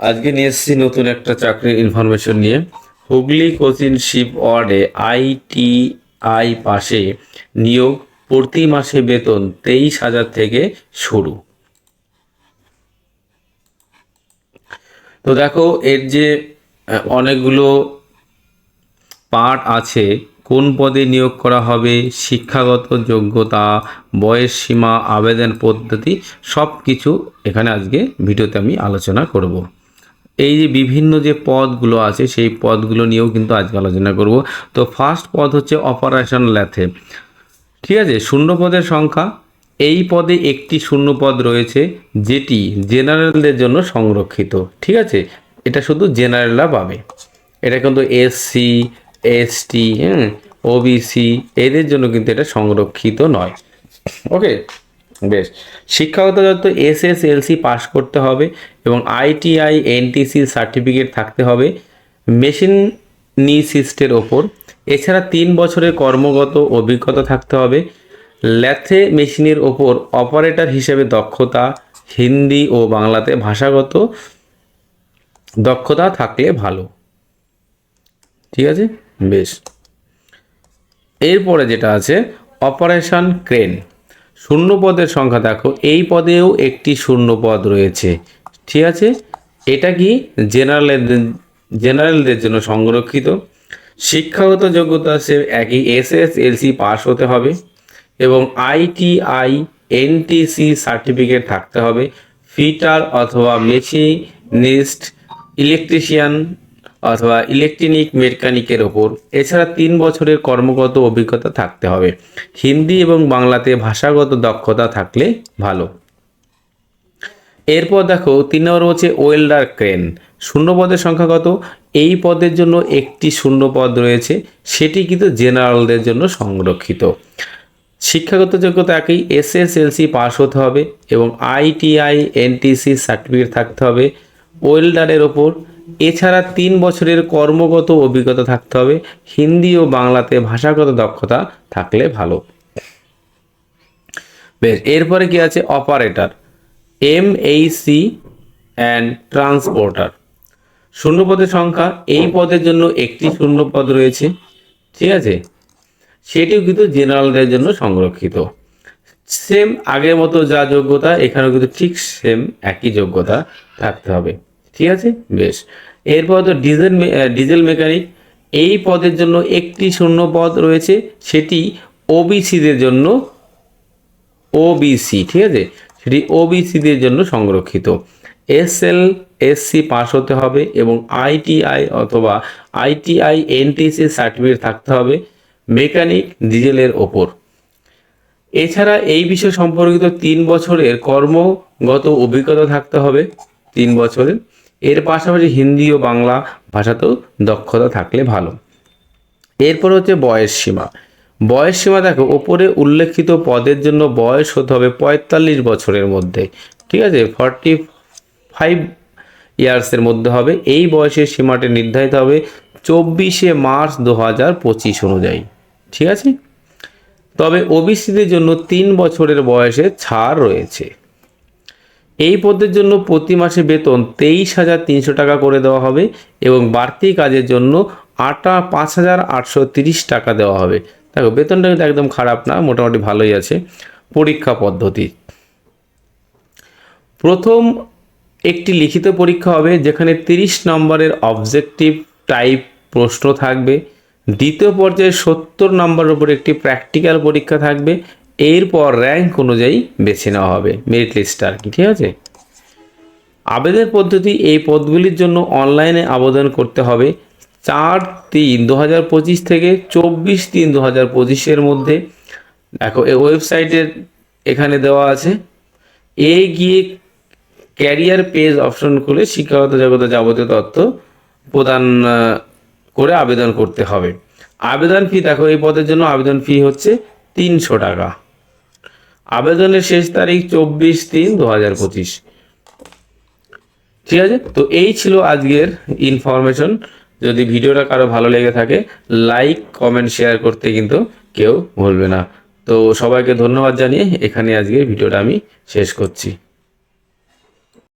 আজকে নিয়ে এসেছি নতুন একটা চাকরির ইনফরমেশন নিয়ে। হুগলি কোচিন শিপ ওয়ার্ডে আইটিআই পাশে নিয়োগ প্রতি মাসে বেতন তেইশ হাজার থেকে শুরু। তো দেখো, এর যে অনেকগুলো পার্ট আছে, কোন পদে নিয়োগ করা হবে, শিক্ষাগত যোগ্যতা, বয়স সীমা, আবেদন পদ্ধতি সব কিছু এখানে আজকে ভিডিওতে আমি আলোচনা করব। এই যে বিভিন্ন যে পদগুলো আছে, সেই পদগুলো নিয়েও কিন্তু আজকে আলোচনা করব। তো ফার্স্ট পদ হচ্ছে অপারেশন ল্যাথে ঠিক আছে? শূন্য পদের সংখ্যা। এই পদে একটি শূন্য পদ রয়েছে, যেটি জেনারেলদের জন্য সংরক্ষিত। ঠিক আছে? এটা শুধু জেনারেলরা পাবে। এটা কিন্তু এসসি এসটি হ্যাঁ ওবিসি এদের জন্য কিন্তু এটা সংরক্ষিত নয়। ওকে বেশ। শিক্ষাগত যত এসএসএলসি পাস করতে হবে এবং আইটিআই, এনটিসি সার্টিফিকেট থাকতে হবে মেশিন নিসিস্টের ওপর। এছাড়া তিন বছরের কর্মগত অভিজ্ঞতা থাকতে হবে। ল্যাথে মেশিনের ওপর অপারেটর হিসেবে দক্ষতা, হিন্দি ও বাংলাতে ভাষাগত দক্ষতা থাকলে ভালো। ঠিক আছে? বেশ। এরপরে যেটা আছে, অপারেশন ক্রেন। শূন্য পদের সংখ্যা দেখো। এই পদেও একটি শূন্য পদ রয়েছে। ঠিক আছে? এটা কি জেনারেলদের জেনারেলদের জন্য সংরক্ষিত? শিক্ষাগত যোগ্যতা সে একই এস এস এলসি পাস হতে হবে এবং আইটিআই, এনটিসি সার্টিফিকেট থাকতে হবে। ফিটার অথবা মেশিনিস্ট, ইলেকট্রিশিয়ান অথবা ইলেকট্রনিক মেকানিকের ওপর। এছাড়া তিন বছরের কর্মগত অভিজ্ঞতা থাকতে হবে। হিন্দি এবং বাংলাতে ভাষাগত দক্ষতা থাকলে ভালো। এরপর দেখো, তিন নম্বর হচ্ছে ওয়েল্ডার ক্রেন শূন্য পদের সংখ্যা কত? এই পদের জন্য একটি শূন্য পদ রয়েছে। সেটি কিন্তু জেনারেলদের জন্য সংরক্ষিত। শিক্ষাগত যোগ্যতা একই এসএসএলসি পাস হতে হবে এবং আইটিআই এনটিসি সার্টিফিকেট থাকতে হবে। ওয়েল্ডারের ওপর এছাড়া তিন বছরের কর্মগত অভিজ্ঞতা থাকতে হবে। হিন্দি ও বাংলাতে ভাষাগত দক্ষতা থাকলে ভালো। বেশ, এরপরে কি আছে? Operator M HC and transporter শূন্য পদের সংখ্যা, এই পদের জন্য একটি শূন্য পদ রয়েছে। ঠিক আছে? সেটিও কিন্তু জেনারেলদের জন্য সংরক্ষিত। সেম আগের মতো যা যোগ্যতা, এখানেও কিন্তু ঠিক সেম একই যোগ্যতা থাকতে হবে। ঠিক আছে? বেশ। এরপর তো ডিজেল ডিজেল মেকানিক। এই পদের জন্য একটি শূন্য পদ রয়েছে, সেটি ওবিসিদের জন্য ওবিসি ঠিক আছে? সেটি ওবিসিদের জন্য সংরক্ষিত। এস এসএল এসসি পাস হতে হবে এবং আইটিআই অথবা আইটিআই এনটিসি সার্টিফিকেট থাকতে হবে মেকানিক ডিজেলের ওপর। এছাড়া এই বিষয় সম্পর্কিত তিন বছরের কর্মগত অভিজ্ঞতা থাকতে হবে, তিন বছরের। এর পাশাপাশি হিন্দি ও বাংলা ভাষাতেও দক্ষতা থাকলে ভালো। এরপর হচ্ছে বয়স সীমা। বয়স সীমা দেখো, ওপরে উল্লেখিত পদের জন্য বয়স হতে হবে পঁয়তাল্লিশ বছরের মধ্যে। ঠিক আছে? ফর্টি ফাইভ ইয়ার্সের মধ্যে হবে। এই বয়সের সীমাটি নির্ধারিত হবে চব্বিশে মার্চ দু হাজার পঁচিশ অনুযায়ী। ঠিক আছে? তবে ওবিসিদের জন্য তিন বছরের বয়সে ছাড় রয়েছে। এই পদের জন্য প্রতি মাসে বেতন তেইশ হাজার তিনশো টাকা করে দেওয়া হবে এবং বাড়তি কাজের জন্য আটা পাঁচ হাজার আটশো তিরিশ টাকা দেওয়া হবে। দেখো, বেতনটা কিন্তু একদম খারাপ না, মোটামুটি ভালোই আছে পরীক্ষা পদ্ধতি। প্রথম একটি লিখিত পরীক্ষা হবে যেখানে তিরিশ নম্বরের অবজেক্টিভ টাইপ প্রশ্ন থাকবে। দ্বিতীয় পর্যায়ে সত্তর নম্বরের উপর একটি প্র্যাকটিক্যাল পরীক্ষা থাকবে এরপর র্যাঙ্ক অনুযায়ী বেছে নেওয়া হবে। মেরিট লিস্ট আর কি, ঠিক আছে? আবেদন পদ্ধতি, এই পদগুলির জন্য অনলাইনে আবেদন করতে হবে চার তিন দু হাজার পঁচিশ থেকে চব্বিশ তিন দু হাজার পঁচিশের মধ্যে। দেখো, এই ওয়েবসাইটের এখানে দেওয়া আছে, এ গিয়ে ক্যারিয়ার পেজ অপশন খুলে শিক্ষাগত জগতে যাবতীয় তথ্য প্রদান করে আবেদন করতে হবে। আবেদন ফি দেখো, এই পদের জন্য আবেদন ফি হচ্ছে তিনশো টাকা। আবেদনের শেষ তারিখ চব্বিশ তিন দু হাজার পঁচিশ। ঠিক আছে? তো এই ছিল আজকের ইনফরমেশন যদি ভিডিওটা কারও ভালো লেগে থাকে লাইক কমেন্ট শেয়ার করতে কিন্তু কেউ ভুলবে না। তো সবাইকে ধন্যবাদ জানিয়ে এখানে আজকে ভিডিওটা আমি শেষ করছি।